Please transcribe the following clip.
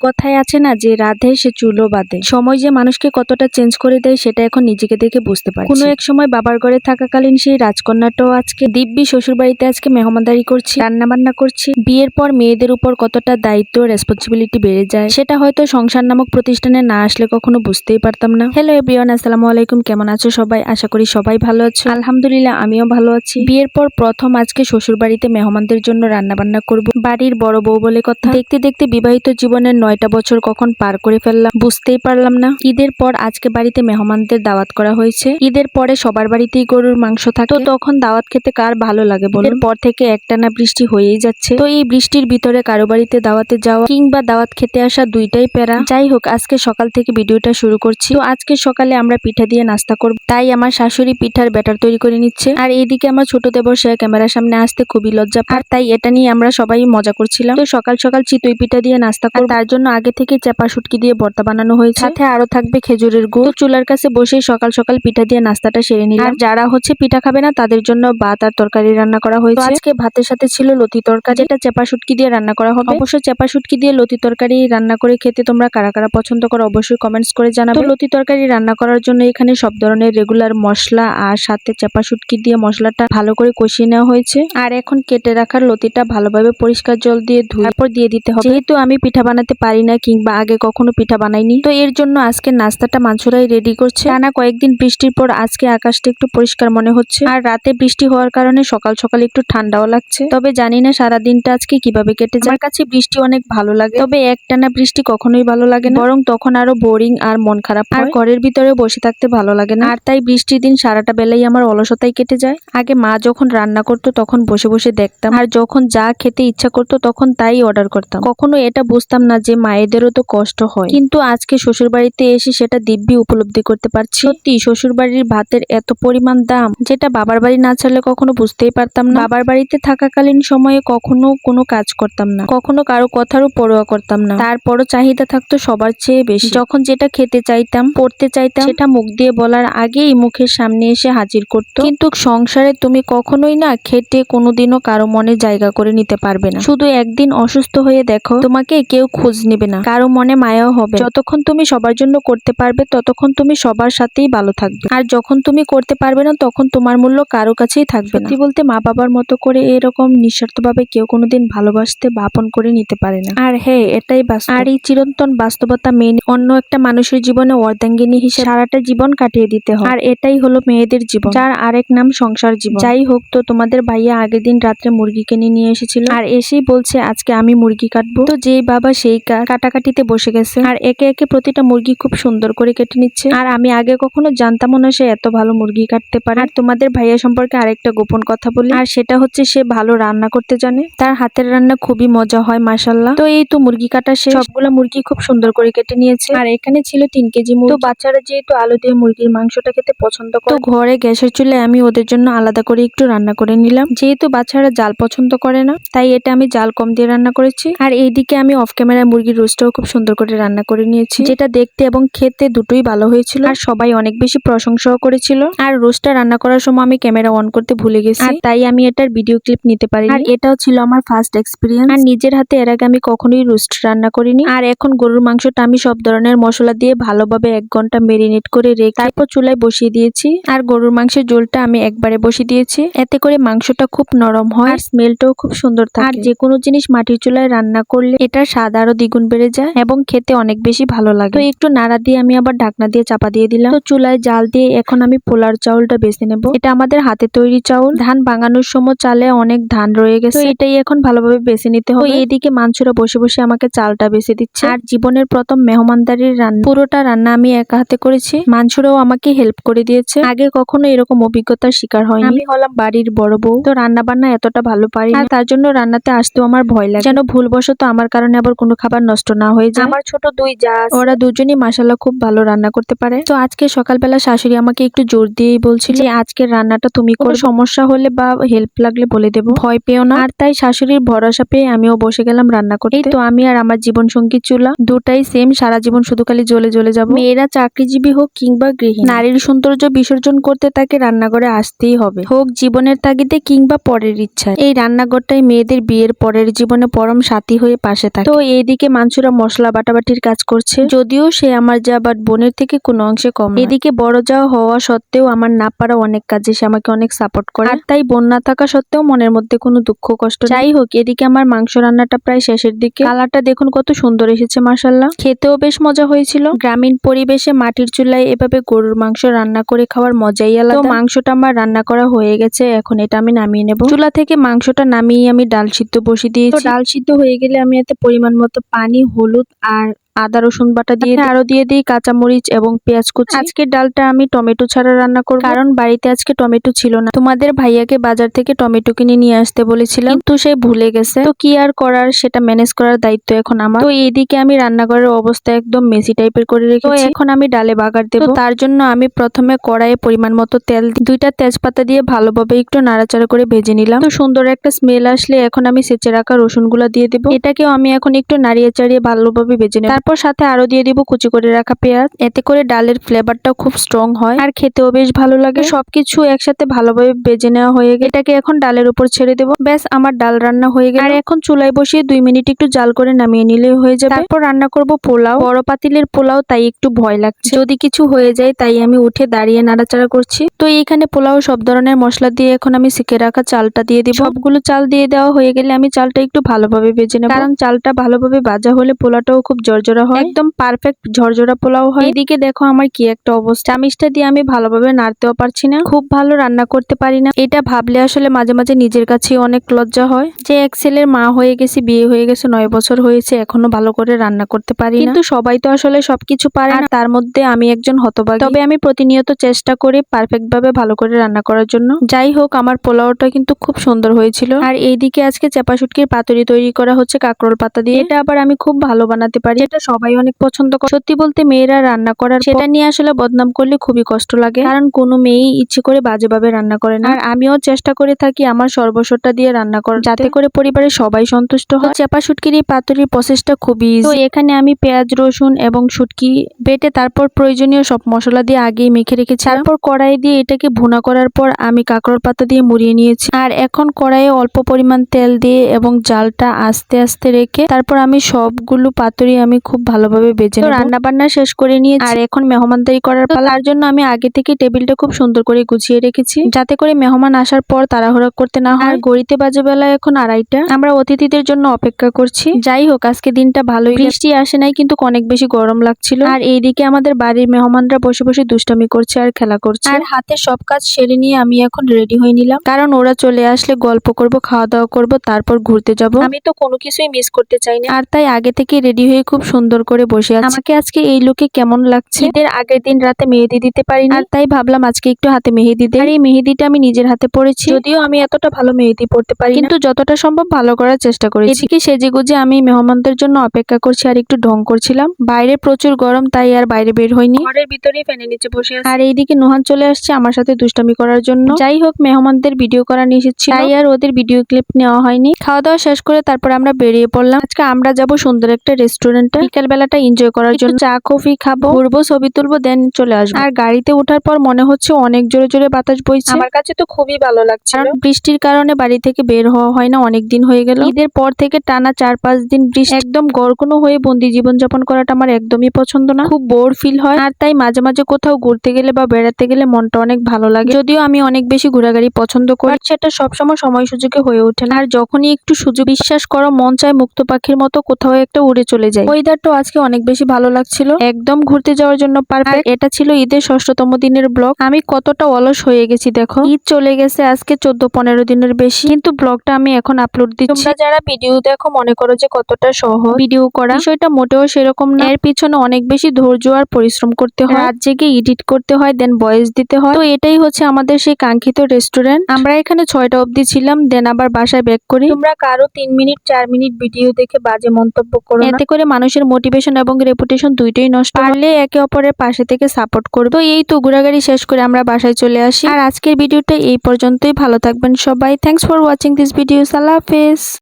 কথায় আছে না যে, রাধে সে চুলো বাঁধে। সময় যে মানুষকে কতটা চেঞ্জ করে দেয়, সেটা এখন নিজেকে দেখে বুঝতে পারছি। কোনো এক সময় বাবার ঘরে থাকাকালীন সেই রাজকন্যাটাও আজকে, দিব্যি শ্বশুর বাড়িতে আজকে মেহমানদারি করছি রান্না বান্না করছি। বিয়ের পর মেয়েদের উপর কতটা দায়িত্ব রেসপন্সিবিলিটি বেড়ে যায়, সেটা হয়তো সংসার নামক প্রতিষ্ঠানে না আসলে কখনো বুঝতেই পারতাম না। হ্যালো এভরিওয়ান আসসালামু আলাইকুম, কেমন আছো সবাই? আশা করি সবাই ভালো আছো। আলহামদুলিল্লাহ, আমিও ভালো আছি। বিয়ের পর প্রথম আজকে শ্বশুর বাড়িতে মেহমানদের জন্য রান্না বান্না করব। বাড়ির বড় বউ বলে কথা। দেখতে দেখতে বিবাহিত জীবনের নয়টা বছর কখন পার করে ফেললাম বুঝতেই পারলাম না। ঈদের পর আজকে বাড়িতে মেহমানদের দাওয়াত করা হয়েছে। ঈদের পরে সবার বাড়িতেই গরুর মাংস থাকে। তো তখন দাওয়াত খেতে কার ভালো লাগে বলুন? পর থেকে একটানা বৃষ্টি হয়েই যাচ্ছে। তো এই বৃষ্টির ভিতরে কারও বাড়িতে দাওয়াতে যাওয়া কিংবা দাওয়াত খেতে আসা দুইটাই প্যারা। যাই হোক, আজকে সকাল থেকে ভিডিওটা শুরু করছি। তো আজকে সকালে আমরা পিঠা দিয়ে নাস্তা করব। তাই আমার শাশুড়ি পিঠার ব্যাটার তৈরি করে নিচ্ছে। আর এইদিকে আমার ছোট দেবর সে ক্যামেরার সামনে আসতে খুবই লজ্জা পায়। আর তাই এটা নিয়ে আমরা সবাই মজা করছিলাম। তো সকাল সকাল চিতই পিঠা দিয়ে নাস্তা করব। তার জন্য আগে থেকে চাপা শুটকি দিয়ে ভর্তা বানানো হয়েছে। সাথে আরও থাকবে খেজুরের গুড়। চুলার কাছে বসেই সকাল সকাল পিঠা দিয়ে নাস্তাটা সেরে নিলাম। আর যারা হচ্ছে পিঠা খাবে না তাদের জন্য ভাত আর তরকারি রান্না করা হয়েছে। আজকে ভাতের সাথে ছিল লতি তরকারি। যেটা চেপা শুটকি দিয়ে রান্না করা হবে। অবশ্য চেপা শুটকি দিয়ে লতি তরকারি রান্না করে খেতে তোমরা কারা কারা পছন্দ করো অবশ্যই কমেন্টস করে জানাবে। লতি তরকারি রান্না করার জন্য এখানে সব ধরনের রেগুলার মশলা আর সাথে চেপা শুটকি দিয়ে মশলাটা ভালো করে কষিয়ে নেওয়া হয়েছে। আর এখন কেটে রাখার লতিটা ভালোভাবে পরিষ্কার জল দিয়ে ধুয়ে তারপর দিয়ে দিতে হবে। যেহেতু আমি পিঠা বানাতে পারি না কিংবা আগে কখনো পিঠা বানাইনি। তো এর জন্য আজকে নাস্তাটা মাংসরাই রেডি করছে। টানা কয়েকদিন বৃষ্টির পর আজকে আকাশটা একটু পরিষ্কার মনে হচ্ছে। আর রাতে বৃষ্টি হওয়ার কারণে সকাল সকাল একটু ঠান্ডাও লাগছে। তবে জানি না সারা দিনটা আজকে কীভাবে কেটে যায়। কাছে বৃষ্টি অনেক ভালো লাগে। তবে একটানা বৃষ্টি কখনোই ভালো লাগে না। বরং তখন আরও বোরিং আর মন খারাপ আর ঘরের ভিতরে বসে থাকতে ভালো লাগে না। আর তাই বৃষ্টির দিন সারাটা বেলাই আমার অলসতাই কেটে যায়। আগে মা যখন রান্না করতো তখন বসে বসে দেখতাম। আর যখন যা খেতে ইচ্ছা করতো তখন তাই অর্ডার করতাম। কখনো এটা বুঝতাম না যে মায়েদেরও তো কষ্ট হয়। কিন্তু আজকে শ্বশুর বাড়িতে এসে সেটা দিব্যি উপলব্ধি করতে পারছি। সত্যি শ্বশুর বাড়ির ভাতের এত পরিমাণ দাম, যেটা বাবার বাড়ি না ছাড়লে কখনো বুঝতেই পারতাম না। বাবার বাড়িতে থাকাকালীন সময়ে কখনো কোনো কাজ করতাম না। কখনো কারও কথারও পরোয়া করতাম না। তারপরও চাহিদা থাকতো সবার চেয়ে বেশি। যখন যেটা খেতে চাইতাম, পড়তে চাইতাম, সেটা মুখ দিয়ে বলার আগেই মুখের সামনে এসে হাজির করতো। কিন্তু সংসারে তুমি কখনোই না খেটে কোনোদিনও কারও মনে জায়গা করে নিতে পারবে না। শুধু একদিন অসুস্থ হয়ে দেখো, তোমাকে কেউ খোঁজ নেবে না। কারও মনে মায়াও হবে। যতক্ষণ তুমি সবার জন্য করতে পারবে ততক্ষণ তুমি সবার সাথেই ভালো থাকবে। আর যখন তুমি করতে পারবে না তখন তোমার মূল্য কারও কাছেই থাকবে না। সত্যি বলতে মা বাবার মতো করে এরকম নিঃস্বার্থভাবে কেউ কোনোদিন ভালোবাসতে বা আপন করে নিতে পারে না। আর হ্যাঁ এটাই বাস্তব। আর এই চিরন্তন বাস্তবতা মেনে অন্য একটা মানুষের জীবনে অর্ধাঙ্গিনী হিসেবে সারাটা জীবন কাটিয়ে দিতে হয়। আর এটাই হলো মেয়েদের জীবন। যার আরেক নাম সংসার জীবন। যাই হোক তো তোমাদের ভাইয়া আগের দিন রাত্রে মুরগি কিনে নিয়ে এসেছিল। আর এসেই বলছে আজকে আমি মুরগি কাটবো। তো যেই বাবা সেই কাজ। কাটাকাটিতে বসে গেছে। আর একে একে প্রতিটা মুরগি খুব সুন্দর করে কেটে নিচ্ছে। আর আমি আগে কখনো জানতাম না সে এত ভালো মুরগি কাটতে পারে। আর তোমাদের ভাইয়া সম্পর্কে আরেকটা গোপন কথা বলি। আর সেটা হচ্ছে সে ভালো রান্না করতে জানে। তার হাতের রান্না খুবই মজা হয় মাসাল্লাহ তো এই তো মুরগি কাটা সে সবগুলা মুরগি খুব সুন্দর করে কেটে নিয়েছে। আর এখানে ছিল তিন কেজি মুরগি। তো বাচ্চারা যেহেতু আলু দিয়ে মুরগির মাংসটা খেতে পছন্দ করে, তো ঘরে গ্যাসের চুলায় আমি ওদের জন্য আলাদা করে একটু রান্না করে নিলাম। যেহেতু বাচ্চারা জাল পছন্দ করে না, তাই এটা আমি জাল কম দিয়ে রান্না করেছি। আর এইদিকে আমি অফ ক্যামেরায় মুরগির রোস্টটাও খুব সুন্দর করে রান্না করে নিয়েছি। যেটা দেখতে এবং খেতে দুটোই ভালো হয়েছিল। আর সবাই অনেক বেশি প্রশংসাও করেছিল। আর রোস্টটা রান্না করার সময় আমি ক্যামেরা অন করতে ভুলে গেছি। আর তাই আমি এটার ভিডিও ক্লিপ নিতে পারি আর এটাও ছিল আমার ফার্স্ট এক্সপিরিয়েন্স আর নিজের হাতে এর আগে আমি কখনোই রোস্ট রান্না করিনি। আর এখন গরুর মাংসটা আমি সব ধরনের মশলা দিয়ে ভালোভাবে এক ঘণ্টা মেরিনেট করে রেখে তারপর চুলায় বসিয়ে দিয়েছি। আর গরুর মাংসের ঝোলটা আমি একবারে বসিয়ে দিয়েছি। এতে করে মাংসটা খুব নরম হয়। আর স্মেলটাও খুব সুন্দর থাকে আর যে কোনো জিনিস মাটির চুলায় রান্না করলে এটার স্বাদ আরও দ্বিগুণ বেড়ে যায় এবং খেতে অনেক বেশি ভালো লাগে। তো একটু নাড়া দিয়ে আমি আবার ঢাকনা দিয়ে চাপা দিয়ে দিলাম। তো চুলায় জাল দিয়ে এখন আমি পোলার চাউলটা বেছে নেব। এটা আমাদের হাতে তৈরি চাউল। ধান বাঙানোর সময় চালে অনেক ধান রয়ে গেছে। এটাই এখন ভালোভাবে বেছে নিতে হবে। এইদিকে মাংসরা বসে বসে আমাকে চালটা বেছে দিচ্ছে। আর জীবনের প্রথম মেহমানদারির রান্না। পুরোটা রান্না আমি একা হাতে করেছি। মাংসরাও আমাকে হেল্প করে দিয়েছে। আগে কখনো এরকম অভিজ্ঞতার শিকার হয়নি। আমি হলাম বাড়ির বড় বউ। তো রান্না বান্না এতটা ভালো পারি না তার জন্য রান্নাতে আসতেও আমার ভয় লাগে। যেন ভুলবশত আমার কারণে আবার কোনো খাবার নষ্ট না হয়ে যায়। আমার ছোট দুই যা ওরা দুজনই মাসাল্লাহ খুব ভালো রান্না করতে পারে। তো আজকে সকালবেলা শাশুড়ি আমাকে একটু জোর দিয়েই বলছিল যে আজকের রান্নাটা তুমি কোনো সমস্যা হলে বা হেল্প লাগলে বলে দেবো। ভয় পেও না। আর তাই শাশুড়ির ভরসা পেয়ে আমিও বসে গেলাম রান্না করতে। তো আমি আর আমার জীবন সঙ্গী চুলা। দুটাই সেম সারা জীবন শুধু খালি জ্বলে জ্বলে যাব। মেয়েরা চাকরিজীবী হোক কিংবা গৃহী নারীর সৌন্দর্য বিসর্জন করতে তাকে রান্নাঘরে আসতেই হবে। হোক জীবনের তাগিদে কিংবা পরের ইচ্ছায়। এই রান্নাঘরটাই মেয়েদের বিয়ের পরের জীবনে পরম সাথী হয়ে পাশে থাকে। তো এইদিকে মানসুরা মশলা বাটাবাটির কাজ করছে। যদিও সে আমার যা বাট বোনের থেকে কোনো অংশে কম এদিকে বড় যাওয়া হওয়া সত্ত্বেও আমার না পারা অনেক কাজে সে আমাকে অনেক সাপোর্ট করে। আর তাই বোন না থাকা সত্ত্বেও মনের মধ্যে কোনো দুঃখ, কষ্ট যাই হোক, এদিকে আমার মাংস রান্নাটা প্রায় শেষের দিকে। কালারটা দেখুন কত সুন্দর এসেছে মাসাল্লাহ খেতেও বেশ মজা হয়েছিল। গ্রামীণ পরিবেশে মাটির চুলায় এভাবে গরুর মাংস রান্না করে খাওয়ার মজাই আলাদা। মাংসটা আমার রান্না করা হয়ে গেছে, এখন এটা আমি নামিয়ে নেব। চুলা থেকে মাংসটা নামিয়ে আমি ডাল সিদ্ধ বসিয়ে দিয়েছি। ডাল সিদ্ধ হয়ে গেলে আমি এতে পরিমাণ মতো পানি হলুদ আর আদা রসুন বাটা দিয়ে দিই। আরও দিয়ে দিই কাঁচামরিচ এবং পেঁয়াজ কুচি। আজকে ডালটা আমি টমেটো ছাড়া রান্না করব। কারণ বাড়িতে আজকে টমেটো ছিল না। তোমাদের ভাইয়াকে বাজার থেকে টমেটো কিনে নিয়ে আসতে বলেছিলাম। কিন্তু সে ভুলে গেছে। তো কি আর করার সেটা ম্যানেজ করার দায়িত্ব এখন আমার। তো এইদিকে আমি রান্নাঘরের অবস্থা একদম মেসি টাইপের করে রেখেছি। তো এখন আমি ডালে বাগার দেবো। তার জন্য আমি প্রথমে কড়াইয়ে পরিমাণ মতো তেল দিই। দুইটা তেজপাতা দিয়ে ভালোভাবে একটু নাড়াচাড়া করে ভেজে নিলাম। তো সুন্দর একটা স্মেল আসলে এখন আমি সেচে রাখা রসুনগুলো দিয়ে দেবো। এটাকেও আমি এখন একটু নাড়িয়ে চাড়িয়ে ভালোভাবে ভেজে নেব। তারপর সাথে আরও দিয়ে দিব কুচি করে রাখা পেঁয়াজ। এতে করে ডালের ফ্লেভারটাও খুব স্ট্রং হয় আর খেতেও বেশ ভালো লাগে। সবকিছু একসাথে ভালোভাবে বেজে নেওয়া হয়ে গেছে এটাকে এখন ডালের উপর ছেড়ে দেবো। ব্যাস, আমার ডাল রান্না হয়ে গেল। আর এখন চুলায় বসিয়ে দুই মিনিট একটু জাল করে নামিয়ে নিলেই হয়ে যাবে। তারপর রান্না করব পোলাও। বড় পাতিলের পোলাও, তাই একটু ভয় লাগছে। যদি কিছু হয়ে যায়, তাই আমি উঠে দাঁড়িয়ে নাড়াচাড়া করছি। তো এইখানে পোলাও সব ধরনের মশলা দিয়ে এখন আমি শিখে রাখা চালটা দিয়ে দিব। সবগুলো চাল দিয়ে দেওয়া হয়ে গেলে আমি চালটা একটু ভালোভাবে বেজে নেব। কারণ চালটা ভালোভাবে ভাজা হলে পোলাওটাও খুব জর্জরা হয়। একদম পারফেক্ট ঝরঝরা পোলাও হয়। এদিকে দেখো আমার কি একটা অবস্থা। চামিচটা দিয়ে আমি ভালোভাবে নাড়তেও পারছি না। খুব ভালো রান্না করতে পারি না। এটা ভাবলে আসলে মাঝে মাঝে নিজের কাছে অনেক লজ্জা হয়। যে এক ছেলের মা হয়ে গেছি বিয়ে হয়ে গেছে নয় বছর হয়েছে এখনও ভালো করে রান্না করতে পারি কিন্তু সবাই তো আসলে সবকিছু পারে না। তার মধ্যে আমি একজন হতভাগী। তবে আমি প্রতিনিয়ত চেষ্টা করি পারফেক্ট ভাবে ভালো করে রান্না করার জন্য। যাই হোক আমার পোলাওটা কিন্তু খুব সুন্দর হয়েছিল। আর এইদিকে আজকে চাপা শুটকির পাতুরি তৈরি করা হচ্ছে কাকরোল পাতা দিয়ে। এটা আবার আমি খুব ভালো বানাতে পারি। এটা সবাই অনেক পছন্দ করে। সত্যি বলতে মেয়েরা রান্না করার সেটা নিয়ে আসলে বদনাম করলে খুবই কষ্ট লাগে। কারণ কোনো মেয়েই ইচ্ছে করে বাজেভাবে রান্না করে না। আর আমিও চেষ্টা করে থাকি আমার সর্বস্বটা দিয়ে রান্না করার। যাতে করে পরিবারের সবাই সন্তুষ্ট হয়। চেপা শুটকির এই পাতুরির প্রসেসটা খুবই তো এখানে আমি পেঁয়াজ, রসুন এবং শুটকি বেটে তারপর প্রয়োজনীয় সব মশলা দিয়ে আগেই মেখে রেখেছি। তারপর কড়াই দিয়ে এটাকে ভুনা করার পর আমি কাঁকড়োর পাতা দিয়ে মুড়িয়ে নিয়েছি। আর এখন কড়াইয়ে অল্প পরিমাণ তেল দিয়ে এবং জালটা আস্তে আস্তে রেখে তারপর আমি সবগুলো পাতুরি আমি খুব ভালোভাবে বেজে রান্না বান্না শেষ করে নিয়েছি। আর এখন মেহমানদারি করার পালা তার জন্য আমি আগে থেকে টেবিলটা খুব সুন্দর করে গুছিয়ে রেখেছি। যাতে করে মেহমান আসার পর তাড়াহুড়া করতে না হয়। গড়িতে বাজে বেলা এখন আড়াইটা। আমরা অতিথিদের জন্য অপেক্ষা করছি। যাই হোক আজকে দিনটা ভালোই বৃষ্টি আসে নাই কিন্তু অনেক বেশি গরম লাগছিল। আর এইদিকে আমাদের বাড়ির মেহমানরা বসে বসে দুষ্টামি করছে আর খেলা করছে। আর হাতে সব কাজ সেরে নিয়ে আমি এখন রেডি হয়ে নিলাম। কারণ ওরা চলে আসলে গল্প করব খাওয়া দাওয়া করব তারপর ঘুরতে যাব। আমি তো কোনো কিছুই মিস করতে চাই না। আর তাই আগে থেকে রেডি হয়ে খুব সুন্দর করে বসে আছি। আমাকে আজকে এই লুকে কেমন লাগছে? ঈদের আগের দিন রাতে মেহেদি দিতে পারি আর তাই ভাবলাম আজকে একটু হাতে মেহেদি দিই। আর এই মেহেদিটা আমি নিজের হাতে পড়েছি যদিও আমি এতটা ভালো মেহেদি পড়তে পারি কিন্তু যতটা সম্ভব ভালো করার চেষ্টা করেছি। এদিকে সেজে গুজে আমি মেহমানদের জন্য অপেক্ষা করছি আর একটু ঢং করছিলাম। বাইরে প্রচুর গরম তাই আর বাইরে বের হইনি। ঘরের ভিতরেই ফ্যানের নিচে বসে আছি। আর এইদিকে নোহান চলে আসছে আমার সাথে দুষ্টামি করার জন্য। যাই হোক মেহমানদের ভিডিও করা নিষেধ ছিল। তাই আর ওদের ভিডিও ক্লিপ নেওয়া হয়নি। খাওয়া দাওয়া শেষ করে তারপর আমরা বেরিয়ে পড়লাম। আজকে আমরা যাব সুন্দর একটা রেস্টুরেন্টে। বিকেল বেলাটা এনজয় করার জন্য চা কফি খাব। ঘুরবো ছবি তুলবো দেন চলে আসব। আর গাড়িতে ওঠার পর মনে হচ্ছে অনেক জোরে জোরে বাতাস বইছে। আমার কাছে তো খুবই ভালো লাগছে কারণ বৃষ্টির কারণে বাড়ি থেকে বের হওয়া হয় না অনেক দিন হয়ে গেল। ঈদের পর থেকে টানা চার পাঁচ দিন বৃষ্টি। একদম গড়কোনো হয়ে বন্দি জীবন যাপন করাটা আমার একদমই পছন্দ না। খুব বোর ফিল হয়। আর তাই মাঝে মাঝে কোথাও ঘুরতে গেলে বা বেড়াতে গেলে মনটা অনেক ভালো লাগে। যদিও আমি অনেক বেশি ঘোরাঘুরি পছন্দ করি। সেটা সবসময় সময় সুযোগে হয়ে ওঠে না। আর যখনই একটু সুযোগ বিশ্বাস করো মন চায় মুক্ত পাখির মতো কোথাও একটা উড়ে চলে যায়। ওয়েদারটা আজকে অনেক বেশি ভালো লাগছিল। একদম ঘুরতে যাওয়ার জন্য পারফেক্ট এটা ছিল ঈদের ষষ্ঠতম দিনের ব্লগ। আমি কতটা অলস হয়ে গেছি, দেখো। ঈদ চলে গেছে, আজকে চোদ্দ পনেরো দিনের বেশি। কিন্তু ব্লগটা আমি এখন আপলোড দিচ্ছি। তোমরা যারা ভিডিও দেখো, মনে করো যে কতটা সহজ। ভিডিও করা। বিষয়টা মোটেও সেরকম না। এর পিছনে অনেক বেশি ধৈর্য আর পরিশ্রম করতে হয়। রাত জেগে এডিট করতে হয় দেন ভয়েস দিতে হয়। তো এটাই হচ্ছে আমাদের সেই কাঙ্ক্ষিত রেস্টুরেন্ট আমরা এখানে ছয়টা অবধি ছিলাম দেন আবার বাসায় ব্যাক করি। তোমরা কারও তিন মিনিট, চার মিনিট ভিডিও দেখে বাজে মন্তব্য করো এতে করে মানুষের মোটিভেশন এবং রেপুটেশন দুইটাই নষ্ট পারলে একে অপরের পাশে থেকে সাপোর্ট করবে। তো এই তো ঘোরাঘুরি শেষ করে আমরা বাসায় চলে আসি। আর আজকের ভিডিওটা এই পর্যন্তই। ভালো থাকবেন সবাই। Thanks for watching this video আল্লাহ হাফেজ।